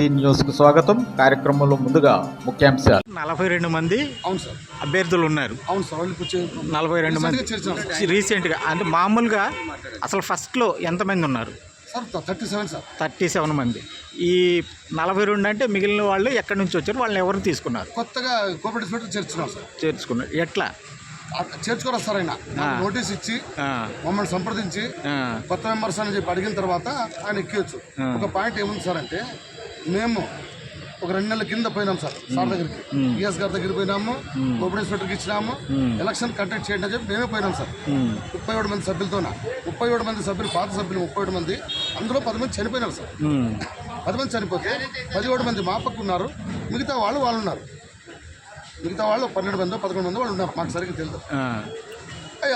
G న్యూస్కు స్వాగతం. కార్యక్రమంలో ముందుగా ముఖ్యాంశాలు. నలభై రెండు మంది అవును సార్. అభ్యర్థులు ఉన్నారు. అవును సార్ నలభై రెండు మంది. సార్. రీసెంట్గా. అంటే మామూలుగా అసలు ఫస్ట్లో ఎంతమంది ఉన్నారు? Sir thirty seven sir. Thirty seven మంది. ఈ నలభై రెండు అంటే మిగిలిన వాళ్ళు ఎక్కడి నుంచి వచ్చారు? వాళ్ళని ఎవరు తీసుకున్నారు? కొత్తగా కోఆపరేటివ్ సెంటర్ సార్. చేర్చుకున్నారు. ఎట్లా? చేర్చుకోరా సార్ ఆయన. నోటీస్ ఇచ్చి మమ్మల్ని సంప్రదించి కొత్త మెంబర్స్ అని చెప్పి అడిగిన తర్వాత ఆయన ఎక్కియచ్చు ఆ. ఒక పాయింట్ ఏముంది సార్ అంటే మేము ఒక రెండు నెలల కింద పోయినాం సార్ సార్ దగ్గరికి. ఈఎస్ గారి దగ్గరికి పోయినాము సెంటర్కి ఇచ్చినాము ఎలక్షన్ కండక్ట్ చేయండి అని చెప్పి మేమే పోయినాం సార్. ముప్పై ఏడు మంది సభ్యులతోన ముప్పై ఏడు మంది సభ్యులు పాత సభ్యులు ముప్పై ఏడు మంది అందులో పది మంది చనిపోయినారు సార్. పది మంది చనిపోతే పదిహేడు మంది మా పక్క ఉన్నారు మిగతా వాళ్ళు వాళ్ళు ఉన్నారు. మిగతా వాళ్ళు పన్నెండు మంది పదకొండు మంది వాళ్ళు ఉన్నారు మాకు సరిగ్గా తెలియదు.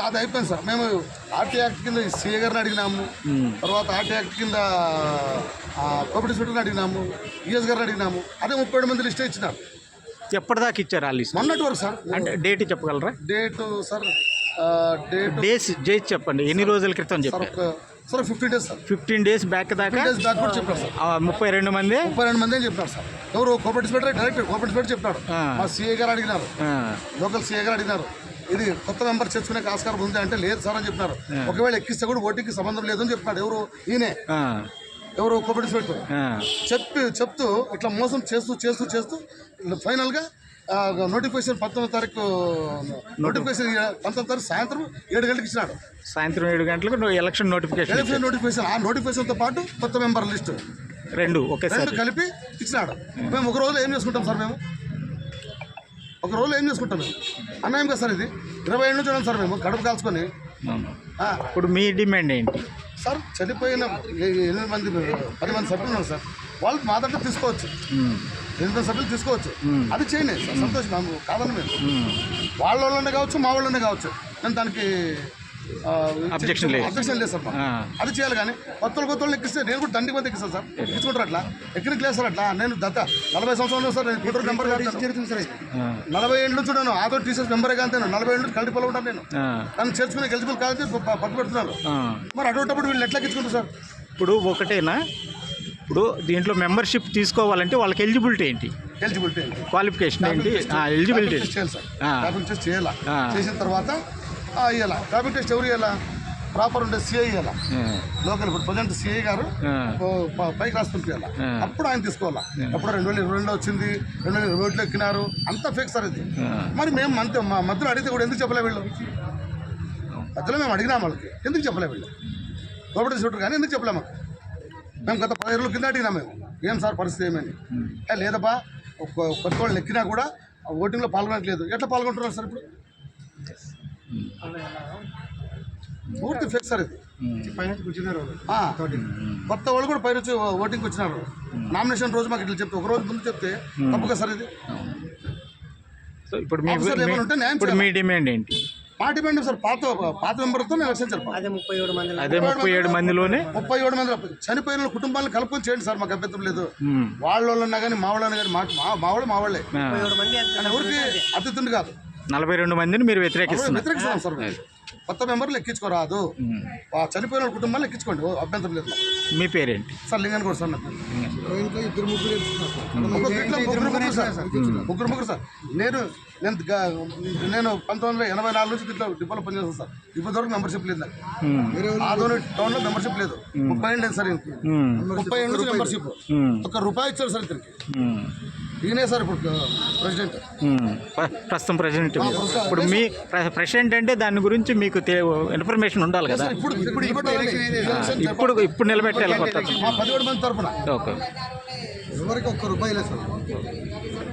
అది అయిపోయింది సార్. మేము ఆర్టీ యాక్ట్ కింద సీఏ గారిని అడిగినాము. తర్వాత ఆర్టీ యాక్ట్ కింద కోపరేటివ్ సెక్రటరీని అడిగినాము. ఈఎస్ గారిని అడిగినాము. అదే ముప్పై ఏడు మంది లిస్టే ఇచ్చినారు. ఎప్పటిదాకా ఇచ్చారు ఆ లిస్ట్? మొన్నటి వరకు సార్. అంటే డేట్ చెప్పగలరా? Date sir date days date చెప్పండి. ఎన్ని రోజుల క్రితం చెప్పారు? Sir fifteen days sir. Fifteen days back దాకా? డేస్ బ్యాక్ కూడా చెప్పారు సార్. ముప్పై రెండు మంది? ముప్పై రెండు మంది అని చెప్పినారు సార్. ఎవరు సెక్రటరీ డైరెక్ట్ చెప్పినాడు ఆ. మా సీఏ గారు అడిగినారు. లోకల్ సీఏ గారు అడిగినారు. ఇది కొత్త మెంబర్ చేసుకునే ఆస్కారం ఉంది అంటే లేదు సార్ అని చెప్పినారు. ఒకవేళ ఎక్కిస్తే కూడా ఓటీకి సంబంధం లేదు అని చెప్పినాడు. ఎవరు? ఈయనే. ఎవరు? ఆ, చెప్పి చెప్తూ ఇట్లా మోసం చేస్తూ చేస్తూ చేస్తూ ఫైనల్గా నోటిఫికేషన్ పంతొమ్మిది తారీఖు నోటిఫికేషన్ పంతొమ్మిది తారీఖు సాయంత్రం ఏడు గంటలకు ఇచ్చినాడు. సాయంత్రం ఏడు గంటలకు ఎలక్షన్ నోటిఫికేషన్ ఎలక్షన్ నోటిఫికేషన్ ఆ నోటిఫికేషన్తో పాటు కొత్త మెంబర్ లిస్టు. రెండు రెండు ఒకేసారి కలిపి ఇచ్చినాడు. మేము ఒక రోజులో ఏం చేసుకుంటాం సార్ మేము? ఒక రోజులో ఏం చేసుకుంటాం మేము? అన్యాయం కదా సార్ ఇది? ఇరవై ఏళ్ళు చూడండి సార్ మేము గడుపు కాల్చుకొని. ఇప్పుడు మీ డిమాండ్ ఏంటి? సార్ చనిపోయిన ఎనిమిది మంది పది మంది సభ్యులు ఉన్నారు సార్. వాళ్ళు మా దగ్గర తీసుకోవచ్చు. ఎనిమిది మంది సభ్యులు తీసుకోవచ్చు. అది చేయండి సార్ సంతోషం. కాదని మేము వాళ్ళ వాళ్ళనే కావచ్చు మా వాళ్ళనే కావచ్చు. నేను దానికి ఆ, Objection లేదు. అబ్జెక్షన్ లేదు సార్. అది చేయాలి కానీ కొత్త కొత్త వాళ్ళు ఎక్కిస్తే నేను కూడా దండికి మంది ఎక్కిస్తాను సార్. ఎక్కించుకుంటారు అట్లా? ఎక్కడికి లేదు సార్ అట్లా? నేను దత్త. నలభై సంవత్సరాలు సార్ నేను కూతురు నెంబర్ సార్. ఆ, నలభై ఏళ్ళు నుంచి నేను ఆదో టీచర్స్ మెంబరే కానీ నేను నలభై ఏళ్ళు కలిపి ఉంటాను నేను. ఆ, నన్ను చేర్చుకునే ఎలిజిబుల్ కాదని ప- పట్టు పెడుతున్నారు. ఆ. మరి అటువంటిప్పుడు వీళ్ళు ఎట్లా ఎక్కించుకుంటారు సార్? ఇప్పుడు ఒకటేనా? ఇప్పుడు దీంట్లో మెంబర్షిప్ తీసుకోవాలంటే వాళ్ళకి ఎలిజిబిలిటీ ఏంటి? ఎలిజిబిలిటీ క్వాలిఫికేషన్ ఏంటి? ఎలిజిబిలిటీ. చేయాలి సార్. చేసిన తర్వాత ఇవ్వాలా టాపిక్ టెస్ట్ ఎవరు ఇవ్వాలా ప్రాపర్ ఉండే సిఐ ఇవ్వాలా లోకల్ ఇప్పుడు ప్రజెంట్ సిఐ గారు ప- పైకి రాసి పంపించాలా. అప్పుడు ఆయన తీసుకోవాలా. అప్పుడు రెండు వేల ఇరవై రెండులో వచ్చింది రెండు వేల ఇరవై ఒకటిలో ఎక్కినారు. అంతా ఫేక్ సార్ ఇది. మరి మేము మంత్ మా మధ్యలో అడిగితే కూడా ఎందుకు చెప్పలే వీళ్ళు? మధ్యలో మేము అడిగినాం వాళ్ళకి. ఎందుకు చెప్పలే వీళ్ళు? కోపరేటివ్ సెక్టర్ కానీ ఎందుకు చెప్పలే మాకు? మేము గత పదిహేను రోజుల కింద అడిగినాం మేము. ఏం సార్ పరిస్థితి ఏమని ఏ లేదబ్బా కొత్త వాళ్ళు ఎక్కినా కూడా ఓటింగ్లో పాల్గొనట్లేదు. ఎట్లా పాల్గొంటున్నారు సార్ ఇప్పుడు? పూర్తి ఫేక్ సార్ ఇది. కొత్త వాళ్ళు కూడా పైన వచ్చి ఓటింగ్కి వచ్చినారు. నామినేషన్ రోజు మాకు ఇట్లా చెప్తే ఒక రోజు ముందు చెప్తే తప్పుగా సార్ ఇది. సో ఇప్పుడు ఇప్పుడు మీ డిమాండ్ ఏంటి? మా డిమాండ్ సార్? పాత పాత మెంబర్తో ఎలక్షన్ జరపాలి. అదే ముప్పై ఏడు మందిలోనే? ముప్పై ఏడు మంది చనిపోయిన కుటుంబాలను కలుపుకొని చేయండి సార్ మాకు అభ్యంతరం లేదు. వాళ్ళ వాళ్ళన్నా కానీ మా వాళ్ళన్నా కానీ మా మా- వాళ్ళు మా వాళ్ళే. ఎవరికి అతిథుండి కాదు. నలభై రెండు మందిని మీరు వ్యతిరేకిస్తున్నారు. వ్యతిరేకిస్తున్నాం సార్ మేము. కొత్త మెంబర్లు ఎక్కించుకోరాదు. ఆ చనిపోయిన వాళ్ళ కుటుంబాలను ఎక్కించుకోండి. ఓ అభ్యంతరం లేదు. మీ పేరేంటి? సార్ లింగన్ కూడా సార్ నాకు ఇంట్లో ఇద్దరు ముగ్గురు ఒక్కొక్క ఇంట్లో ముగ్గురు ముగ్గురు సార్. ముగ్గురు ముగ్గురు సార్. నేను నేను గా- నేను పంతొమ్మిది వందల ఎనభై నాలుగు నుంచి దీంట్లో డిపోలో పనిచేస్తాను సార్. ఇప్పుడు వరకు మెంబర్షిప్ లేదు నాకు. ఆదోని టౌన్లో మెంబర్షిప్ లేదు. ముప్పై ఏళ్ళు లేదు సార్ ముప్పై ఏళ్ళు నుంచి మెంబర్షిప్. ఉమ్, ఒక రూపాయి ఇచ్చారు సార్ ఇతనికి ఈయనే సార్ ఇప్పుడు ప్రెసిడెంట్ ప్రస్తుతం ప్రెసిడెంట్ ఇప్పుడు మీ ప్ర- ప్రెసిడెంట్ అంటే దాని గురించి మీకు ఇన్ఫర్మేషన్ ఉండాలి కదా? ఇప్పుడు ఇప్పుడు నిలబెట్టాలి కొత్త మా పదిహేడు మంది తరపున. ఓకే. ఎవరికి ఒక్క రూపాయి లేదు సార్.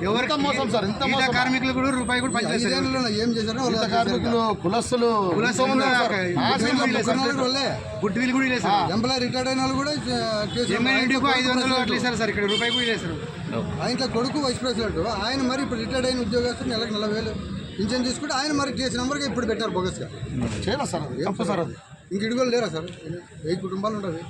ఎవరికా మోసం సార్? ఇంత మోసం కార్మికులు కూడా రూపాయి కూడా పనిచేస్తారు ఏం చేశారో కార్మికులు కులస్తులు వాళ్ళే గుడ్ విల్ కూడా లేదు ఎంప్లాయ్ రిటైర్డ్ అయిన వాళ్ళు కూడా ఐదు వందలు అట్లా ఇస్తారు సార్ ఇక్కడ. రూపాయి కూడా లేదు ఆయన కొడుకు వైస్ ప్రెసిడెంట్. ఆయన మరి ఇప్పుడు రిటైర్డ్ అయిన ఉద్యోగస్తులు నెలకు నలభై వేలు పింఛన్ తీసుకుంటే ఆయన మరి కేసు నెంబర్గా ఇప్పుడు పెట్టారు బోగస్గా. చేయాలి సార్ అది? తప్పు సార్ అది? ఇంక ఇడుగులు లేరా సార్? వెయ్యి కుటుంబాలు ఉంటాయి